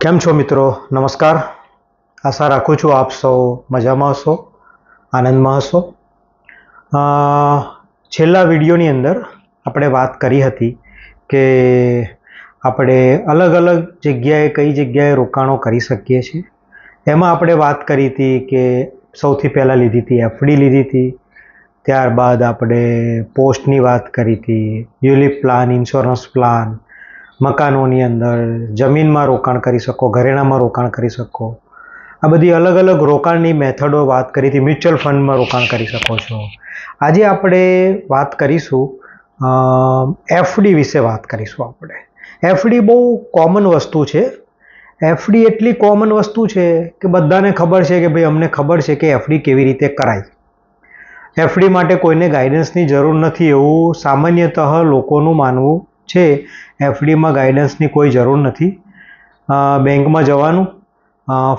કેમ છો મિત્રો? નમસ્કાર. આશા રાખું છું આપ સૌ મજામાં હશો, આનંદમાં હશો. છેલ્લા વિડીયોની અંદર આપણે વાત કરી હતી કે આપણે અલગ અલગ જગ્યાએ કઈ જગ્યાએ રોકાણો કરી શકીએ છીએ. એમાં આપણે વાત કરી હતી કે સૌથી પહેલાં લીધી હતી એફડી લીધી હતી. ત્યારબાદ આપણે પોસ્ટની વાત કરી હતી, યુલિપ પ્લાન, ઇન્સ્યોરન્સ પ્લાન મકાનોની અંદર, જમીનમાં રોકાણ કરી શકો, ઘરેણામાં રોકાણ કરી શકો. આ બધી અલગ અલગ રોકાણની મેથડો વાત કરી હતી, મ્યુચ્યુઅલ ફંડમાં રોકાણ કરી શકો છો. આજે આપણે વાત કરીશું એફડી વિશે વાત કરીશું આપણે. એફડી બહુ કોમન વસ્તુ છે. એફડી એટલી કોમન વસ્તુ છે કે બધાને ખબર છે કે ભાઈ અમને ખબર છે કે એફડી કેવી રીતે કરાય. એફડી માટે કોઈને ગાઈડન્સની જરૂર નથી એવું સામાન્યતઃ લોકોનું માનવું છે, એફડીમાં ગાઈડન્સની કોઈ જરૂર નથી. બેંકમાં જવાનું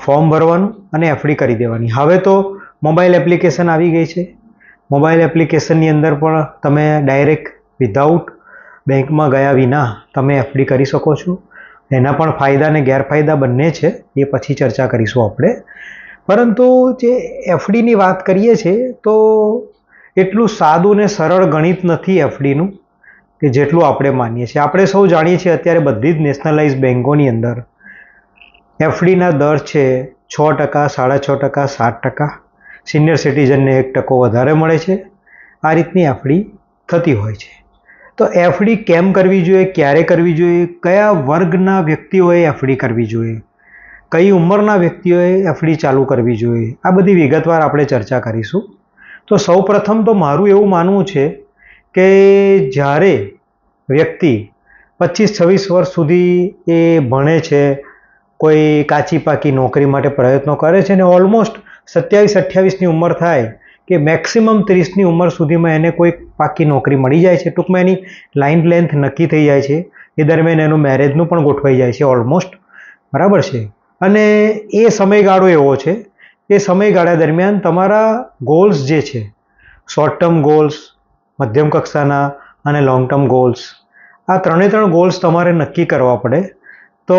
ફોર્મ ભરવાનું અને એફડી કરી દેવાની. હવે તો મોબાઈલ એપ્લિકેશન આવી ગઈ છે. મોબાઈલ એપ્લિકેશનની અંદર પણ તમે ડાયરેક્ટ વિધાઉટ બેંકમાં ગયા વિના તમે એફડી કરી શકો છો. એના પણ ફાયદા અને ગેરફાયદા બંને છે, એ પછી ચર્ચા કરીશું આપણે. પરંતુ જે એફડીની વાત કરીએ છીએ તો એટલું સાદું ને સરળ ગણિત નથી એફડીનું. કે જેટલું આપણે માનીએ છીએ. આપણે સૌ જાણીએ છીએ અત્યારે બધી જ નેશનલાઇઝ બેન્કોની અંદર એફડીના દર છે છ ટકા, સાડા છ ટકા, સાત ટકા. સિનિયર સિટીઝનને એક ટકો વધારે મળે છે. આ રીતની એફડી થતી હોય છે. તો એફડી કેમ કરવી જોઈએ? ક્યારે કરવી જોઈએ? કયા વર્ગના વ્યક્તિઓએ એફડી કરવી જોઈએ? કઈ ઉંમરના વ્યક્તિઓએ એફડી ચાલુ કરવી જોઈએ? આ બધી વિગતવાર આપણે ચર્ચા કરીશું. તો સૌ પ્રથમ તો મારું એવું માનવું છે કે જ્યારે વ્યક્તિ પચીસ, છવ્વીસ વર્ષ સુધી એ ભણે છે, કોઈ કાચી પાકી નોકરી માટે પ્રયત્નો કરે છે ને ઓલમોસ્ટ સત્યાવીસ અઠ્યાવીસની ઉંમર થાય કે મેક્સિમમ ત્રીસની ઉંમર સુધીમાં એને કોઈ પાકી નોકરી મળી જાય છે, ટૂંકમાં એની લાઈન લેન્થ નક્કી થઈ જાય છે, એ દરમિયાન એનું મેરેજનું પણ ગોઠવાઈ જાય છે ઓલમોસ્ટ. બરાબર છે? અને એ સમયગાળો એવો છે, એ સમયગાળા દરમિયાન તમારા ગોલ્સ જે છે, શોર્ટ ટર્મ ગોલ્સ મધ્યમ કક્ષાના અને લોંગ ટર્મ ગોલ્સ આ ત્રણે ત્રણ ગોલ્સ તમારે નક્કી કરવા પડે. તો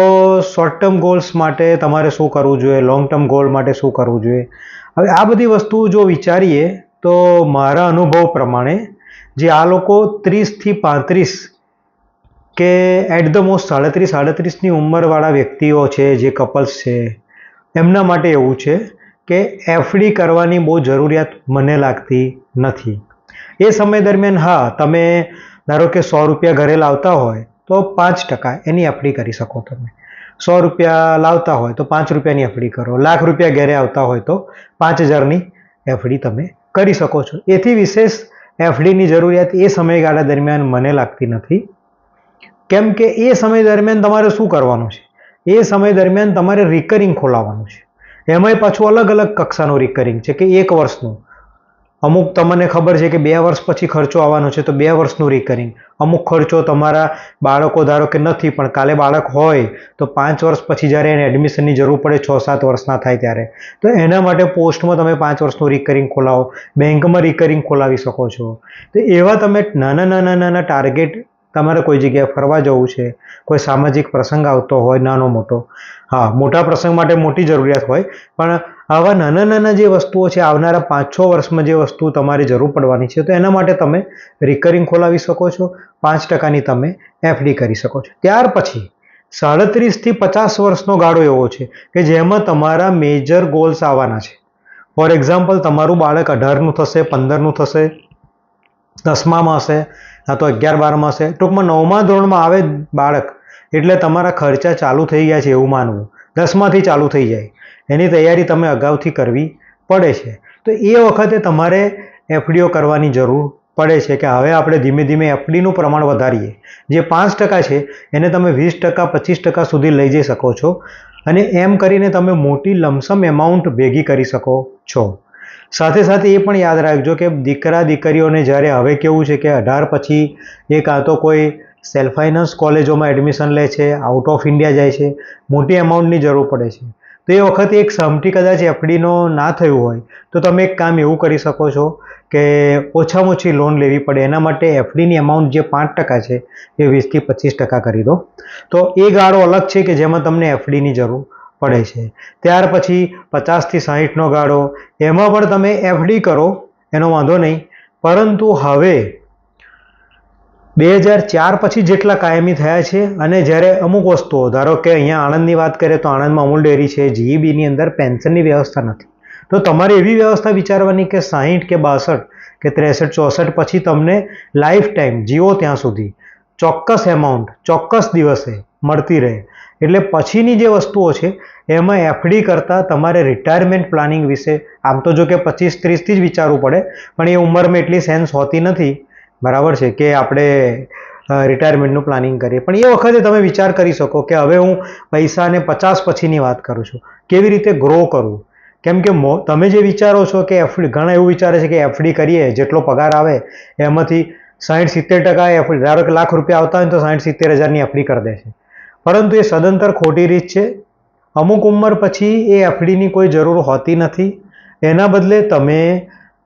શોર્ટ ટર્મ ગોલ્સ માટે તમારે શું કરવું જોઈએ? લોંગ ટર્મ ગોલ માટે શું કરવું જોઈએ? હવે આ બધી વસ્તુ જો વિચારીએ, તો મારા અનુભવ પ્રમાણે જે આ લોકો ત્રીસથી પાંત્રીસ કે એટ ધ મોસ્ટ સાડત્રીસ સાડત્રીસની ઉંમરવાળા વ્યક્તિઓ છે, જે કપલ્સ છે, એમના માટે એવું છે કે એફડી કરવાની બહુ જરૂરિયાત મને લાગતી નથી. એ સમય દરમિયાન, હા, તમે ધારો કે સો રૂપિયા ઘરે લાવતા હોય, તો પાંચ ટકા એની એફડી કરી શકો તમે. સો રૂપિયા લાવતા હોય, તો પાંચ રૂપિયાની એફડી કરો. લાખ રૂપિયા ઘરે આવતા હોય, તો પાંચ હજારની એફડી તમે કરી શકો છો. એથી વિશેષ એફડીની જરૂરિયાત એ સમયગાળા દરમિયાન મને લાગતી નથી. કેમ કે એ સમય દરમિયાન તમારે શું કરવાનું છે? એ સમય દરમિયાન તમારે રિકરિંગ ખોલાવવાનું છે. એમાંય પાછું અલગ અલગ કક્ષાનું રિકરિંગ છે કે એક વર્ષનું. અમુક તમને ખબર છે કે બે વર્ષ પછી ખર્ચો આવવાનો છે, તો બે વર્ષનું રિકરિંગ અમુક ખર્ચો તમારા બાળકો ધારો કે નથી, પણ કાલે બાળક હોય, તો પાંચ વર્ષ પછી જ્યારે એને એડમિશનની જરૂર પડે, છ સાત વર્ષના થાય ત્યારે. તો એના માટે પોસ્ટમાં તમે પાંચ વર્ષનું રિકરિંગ ખોલાવો. બેંકમાં રિકરિંગ ખોલાવી શકો છો. તો એવા તમે નાના નાના નાના ટાર્ગેટ તમારે કોઈ જગ્યાએ ફરવા જવું છે, કોઈ સામાજિક પ્રસંગ આવતો હોય, નાનો, મોટો. હા, મોટા પ્રસંગ માટે મોટી જરૂરિયાત હોય, પણ આવા નાના નાના જે વસ્તુઓ છે, આવનારા પાંચ છ વર્ષમાં જે વસ્તુ તમારે જરૂર પડવાની છે, તો એના માટે તમે રિકરિંગ ખોલાવી શકો છો, પાંચ ટકાની તમે એફડી કરી શકો છો. ત્યાર પછી સાડત્રીસથી પચાસ વર્ષનો ગાળો એવો છે કે જેમાં તમારા મેજર ગોલ્સ આવવાના છે. ફોર એક્ઝામ્પલ તમારું બાળક અઢારનું થશે, પંદરનું થશે દસમામાં હશે કાં તો અગિયાર બારમાં હશે. ટૂંકમાં નવમા ધોરણમાં આવે બાળક, એટલે તમારા ખર્ચા ચાલુ થઈ ગયા છે એવું માનવું. દસમાથી ચાલુ થઈ જાય. એની તૈયારી તમે અગાઉથી કરવી પડે છે. તો એ વખતે તમારે એફડીઓ કરવાની જરૂર પડે છે કે હવે આપણે ધીમે ધીમે એફડીનું પ્રમાણ વધારીએ. જે પાંચ ટકા છે, એને તમે વીસ ટકા, પચીસ ટકા સુધી લઈ જઈ શકો છો. અને એમ કરીને તમે મોટી લમસમ એમાઉન્ટ ભેગી કરી શકો છો. સાથે સાથે એ પણ યાદ રાખજો કે દીકરા દીકરીઓને જ્યારે હવે કેવું છે કે અઢાર પછી એ કાં તો કોઈ સેલ્ફ ફાઇનાન્સ કોલેજોમાં એડમિશન લે છે આઉટ ઓફ ઇન્ડિયા જાય છે, મોટી એમાઉન્ટની જરૂર પડે છે. તો એ વખતે એક સમટી કદાચ એફડીનો ના થયું હોય, તો તમે એક કામ એવું કરી શકો છો કે ઓછામાં ઓછી લોન લેવી પડે. એના માટે એફડીની અમાઉન્ટ જે પાંચ ટકા છે, એ વીસથી પચીસ ટકા કરી દો. તો એ ગાળો અલગ છે કે જેમાં તમને એફડીની જરૂર પડે છે. ત્યાર પછી પચાસથી સાહીઠનો ગાળો, એમાં પણ તમે એફડી કરો, એનો વાંધો નહીં. પરંતુ હવે બે હજાર ચાર પછી જેટલા કાયમી થયા છે અને જ્યારે અમુક વસ્તુઓ, ધારો કે અહીંયા આણંદની વાત કરીએ તો આણંદમાં અમૂલ ડેરી છે, જીઈબીની અંદર પેન્શનની વ્યવસ્થા નથી. તો તમારે એવી વ્યવસ્થા વિચારવાની કે સાહીઠ કે બાસઠ કે ત્રેસઠ, ચોસઠ પછી તમને લાઈફ ટાઈમ જીવો ત્યાં સુધી ચોક્કસ એમાઉન્ટ ચોક્કસ દિવસે મળતી રહે. એટલે પછીની જે વસ્તુઓ છે, એમાં એફડી કરતાં તમારે રિટાયરમેન્ટ પ્લાનિંગ વિશે, આમ તો જો કે પચીસ, ત્રીસથી જ વિચારવું પડે, પણ એ ઉંમરમાં એટલી સેન્સ હોતી નથી બરાબર છે કે આપણે રિટાયરમેન્ટનું પ્લાનિંગ કરીએ. પણ એ વખતે તમે વિચાર કરી શકો કે હવે હું પૈસાને પચાસ પછીની વાત કરું છું. કેવી રીતે ગ્રો કરવું કેમ કે તમે જે વિચારો છો કે એફડી ઘણા એવું વિચારે છે કે એફડી કરીએ, જેટલો પગાર આવે, એમાંથી સાઠ સિત્તેર ટકા એફડી ધારો કે લાખ રૂપિયા આવતા હોય તો સાઠ સિત્તેર હજારની એફડી કરી દે છે. પરંતુ એ સદંતર ખોટી રીત છે. અમુક ઉંમર પછી એ એફડીની કોઈ જરૂર હોતી નથી. એના બદલે તમે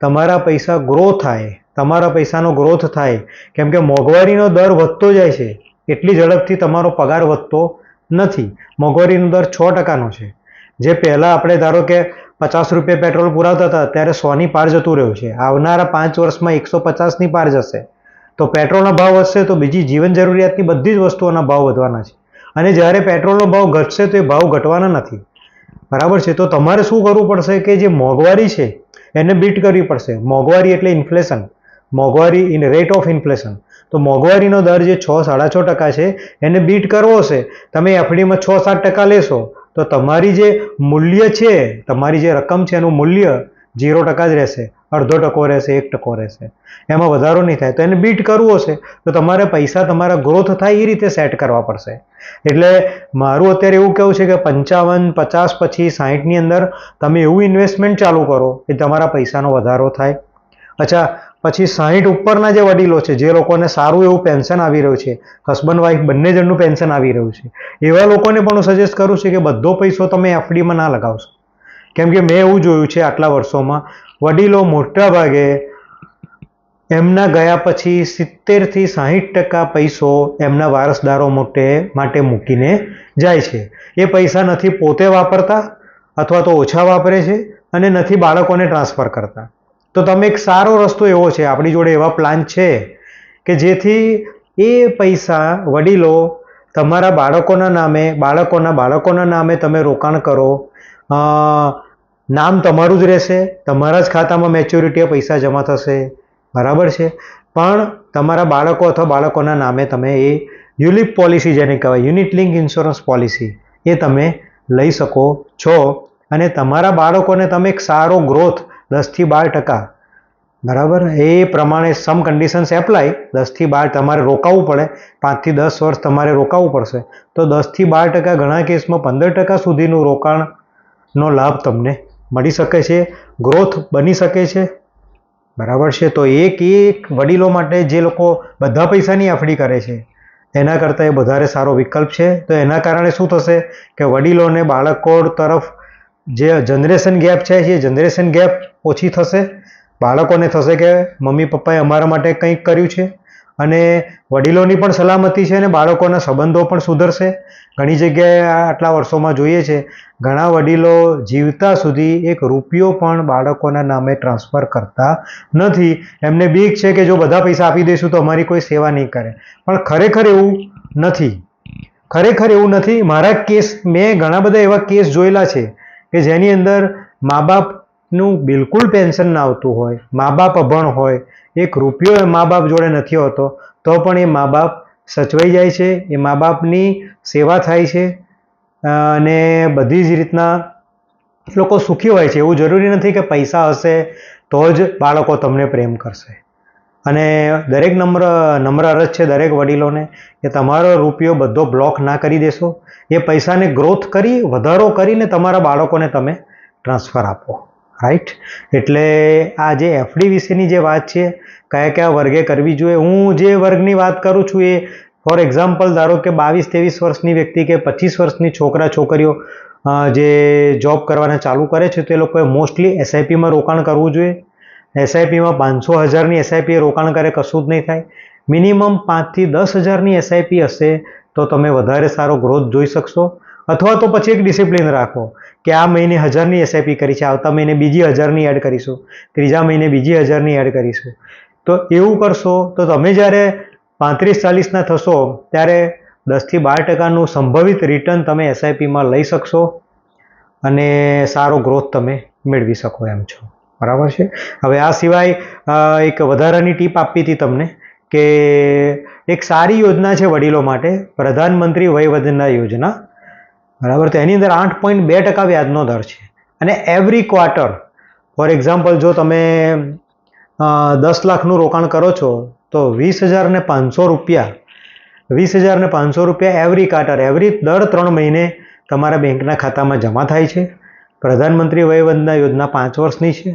તમારા પૈસા ગ્રો થાય. તમારા પૈસાનો ગ્રોથ થાય. કેમ કે મોંઘવારીનો દર વધતો જાય છે. એટલી ઝડપથી તમારો પગાર વધતો નથી. મોંઘવારીનો દર છ ટકાનો છે. જે પહેલાં આપણે ધારો કે પચાસ રૂપિયા પેટ્રોલ પુરાવતા હતા, ત્યારે સોની પાર જતું રહ્યું છે. આવનારા પાંચ વર્ષમાં એકસો પચાસની પાર જશે. તો પેટ્રોલનો ભાવ વધશે તો બીજી જીવન જરૂરિયાતની બધી જ વસ્તુઓના ભાવ વધવાના છે. અને જ્યારે પેટ્રોલનો ભાવ ઘટશે તો એ ભાવ ઘટવાના નથી. બરાબર છે? તો તમારે શું કરવું પડશે કે જે મોંઘવારી છે, એને બીટ કરવી પડશે. મોંઘવારી એટલે ઇન્ફ્લેશન મોંઘવારી ઇન રેટ ઓફ ઇન્ફ્લેશન તો મોંઘવારીનો દર જે છ, સાડા છ ટકા છે, એને બીટ કરવો છે તમે એફડીમાં છ, સાત ટકા લેશો, તો તમારી જે મૂલ્ય છે, તમારી જે રકમ છે, એનું મૂલ્ય ઝીરો ટકા જ રહેશે. અડધો ટકો રહેશે, એક ટકો રહેશે. એમાં વધારો નહીં થાય, તો એને બીટ કરવો હશે. તો તમારે પૈસા તમારા ગ્રોથ થાય એ રીતે સેટ કરવા પડશે. એટલે મારું અત્યારે એવું કહેવું છે કે પંચાવન, પચાસ પછી સાહીઠની અંદર તમે એવું ઇન્વેસ્ટમેન્ટ ચાલુ કરો કે તમારા પૈસાનો વધારો થાય. અચ્છા પછી સાહીઠ ઉપરના જે વડીલો છે, જે લોકોને સારું એવું પેન્શન આવી રહ્યું છે હસબન્ડ વાઈફ બંને જણનું પેન્શન આવી રહ્યું છે, એવા લોકોને પણ હું સજેસ્ટ કરું છું કે બધો પૈસો તમે એફડીમાં ના લગાવશો. કેમ કે મેં એવું જોયું છે આટલા વર્ષોમાં, વડીલો મોટા ભાગે એમના ગયા પછી સિત્તેરથી સાહીઠ ટકા પૈસો એમના વારસદારો મોટે માટે મૂકીને જાય છે. એ પૈસા નથી પોતે વાપરતા અથવા તો ઓછા વાપરે છે અને નથી બાળકોને ટ્રાન્સફર કરતા. તો તમે એક સારો રસ્તો એવો છે, આપણી જોડે એવા પ્લાન છે કે જેથી એ પૈસા વડીલો તમારા બાળકોના નામે, બાળકોના બાળકોના નામે તમે રોકાણ કરો. નામ તમારું જ રહેશે, તમારા જ ખાતામાં મેચ્યોરિટીએ પૈસા જમા થશે. બરાબર છે? પણ તમારા બાળકો અથવા બાળકોના નામે તમે એ યુલિપ પોલિસી જેને કહેવાય યુનિટ લિંક ઇન્સ્યોરન્સ પોલિસી એ તમે લઈ શકો છો. અને તમારા બાળકોને તમે એક સારો ગ્રોથ દસથી બાર ટકા. બરાબર? એ પ્રમાણે સમ કન્ડિશન્સ એપ્લાય દસથી બાર તમારે રોકાવવું પડે. પાંચથી દસ વર્ષ તમારે રોકાવવું પડશે. તો દસથી બાર ટકા ઘણા કેસમાં પંદર ટકા સુધીનું રોકાણનો લાભ તમને મળી શકે છે. ગ્રોથ બની શકે છે. બરાબર છે? તો એક એક વડીલો માટે જે લોકો બધા પૈસાની એફડી કરે છે, એના કરતાં એ વધારે સારો વિકલ્પ છે. તો એના કારણે શું થશે કે વડીલોને બાળકો તરફ જે જનરેશન ગેપ છે, એ જનરેશન ગેપ ઓછી થશે. બાળકોને થશે કે મમ્મી પપ્પાએ અમારા માટે કંઈક કર્યું છે. અને વડીલોની પણ સલામતી છે અને બાળકોના સંબંધો પણ સુધરશે. ઘણી જગ્યાએ આટલા વર્ષોમાં જોઈએ છે, ઘણા વડીલો જીવતા સુધી એક રૂપિયો પણ બાળકોના નામે ટ્રાન્સફર કરતા નથી. એમને બીક છે કે જો બધા પૈસા આપી દઈશું તો અમારી કોઈ સેવા નહીં કરે. પણ ખરેખર એવું નથી. ખરેખર એવું નથી. મારા કેસ, મેં ઘણા બધા એવા કેસ જોયેલા છે. કે જેની અંદર મા બાપનું બિલકુલ પેન્શન ના આવતું હોય મા બાપ અભણ હોય, એક રૂપિયો મા બાપ જોડે નથી હોતો, તો પણ એ મા બાપ સચવાઈ જાય છે, એ મા બાપની સેવા થાય છે અને બધી જ રીતના લોકો સુખી હોય છે. એવું જરૂરી નથી કે પૈસા હશે તો જ બાળકો તમને પ્રેમ કરશે. અને દરેક નમ્ર નમ્ર અરજ છે દરેક વડીલોને કે તમારો રૂપિયો બધો બ્લોક ના કરી દેશો. એ પૈસાને ગ્રોથ કરી, વધારો કરીને તમારા બાળકોને તમે ટ્રાન્સફર આપો. રાઈટ એટલે આ જે એફડી વિશેની જે વાત છે, કયા કયા વર્ગે કરવી જોઈએ, હું જે વર્ગની વાત કરું છું એ ફોર એક્ઝામ્પલ ધારો કે બાવીસ, ત્રેવીસ વર્ષની વ્યક્તિ કે પચીસ વર્ષની છોકરા, છોકરીઓ જે જોબ કરવાના ચાલુ કરે છે, તે લોકોએ મોસ્ટલી એસઆઈપીમાં રોકાણ કરવું જોઈએ. એસઆઈપીમાં પાંચસો હજારની એસઆઈપી રોકાણ કરે કશું જ નહીં થાય. મિનિમમ પાંચથી દસ હજારની એસઆઈપી હશે તો તમે વધારે સારો ગ્રોથ જોઈ શકશો. અથવા તો પછી એક ડિસિપ્લિન રાખો કે આ મહિને હજારની એસઆઈપી કરી છે, આવતા મહિને બીજી હજારની એડ કરીશું, ત્રીજા મહિને બીજી હજારની એડ કરીશું. તો એવું કરશો તો તમે જ્યારે પાંત્રીસ ચાલીસના થશો, ત્યારે દસથી બાર ટકાનું સંભવિત રિટર્ન તમે એસઆઈપીમાં લઈ શકશો અને સારો ગ્રોથ તમે મેળવી શકો એમ છો. બરાબર છે? હવે આ સિવાય એક વધારાની ટીપ આપી હતી તમને કે એક સારી યોજના છે વડીલો માટે, પ્રધાનમંત્રી વયવંદના યોજના. બરાબર? તો એની અંદર આઠ પોઈન્ટ બે ટકા વ્યાજનો દર છે. અને એવરી ક્વાર્ટર ફોર એક્ઝામ્પલ જો તમે દસ લાખનું રોકાણ કરો છો, તો વીસ હજાર ને પાંચસો રૂપિયા, વીસ હજાર ને પાંચસો રૂપિયા એવરી ક્વાર્ટર એવરી દર ત્રણ મહિને તમારા બેંકના ખાતામાં જમા થાય છે. પ્રધાનમંત્રી વયવંદના યોજના પાંચ વર્ષની છે.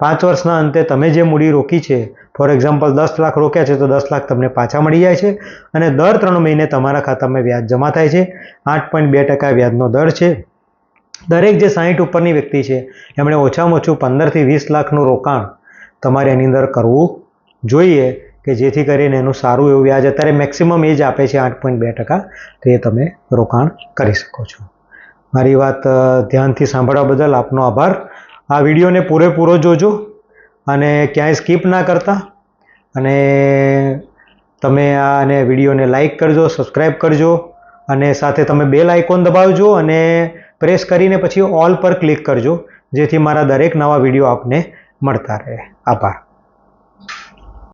પાંચ વર્ષના અંતે તમે જે મૂડી રોકી છે ફોર એક્ઝામ્પલ દસ લાખ રોક્યા છે, તો દસ લાખ તમને પાછા મળી જાય છે અને દર ત્રણ મહિને તમારા ખાતામાં વ્યાજ જમા થાય છે. આઠ પોઈન્ટ બે ટકા વ્યાજનો દર છે. દરેક જે સાહીઠ ઉપરની વ્યક્તિ છે, એમણે ઓછામાં ઓછું પંદરથી વીસ લાખનું રોકાણ તમારે એની અંદર કરવું જોઈએ કે જેથી કરીને એનું સારું એવું વ્યાજ અત્યારે મેક્સિમમ એ જ આપે છે આઠ પોઈન્ટ બે ટકા, તો એ તમે રોકાણ કરી શકો છો. મારી વાત ધ્યાનથી સાંભળવા બદલ આપનો આભાર. આ વિડીયોને પૂરેપૂરો જોજો અને ક્યાંય સ્કીપ ના કરતા. અને તમે આને વિડીયોને લાઈક કરજો સબસ્ક્રાઈબ કરજો અને સાથે તમે બેલ આઇકોન દબાવજો અને પ્રેસ કરીને પછી ઓલ પર ક્લિક કરજો, જેથી મારા દરેક નવા વીડિયો આપને મળતા રહે. આભાર.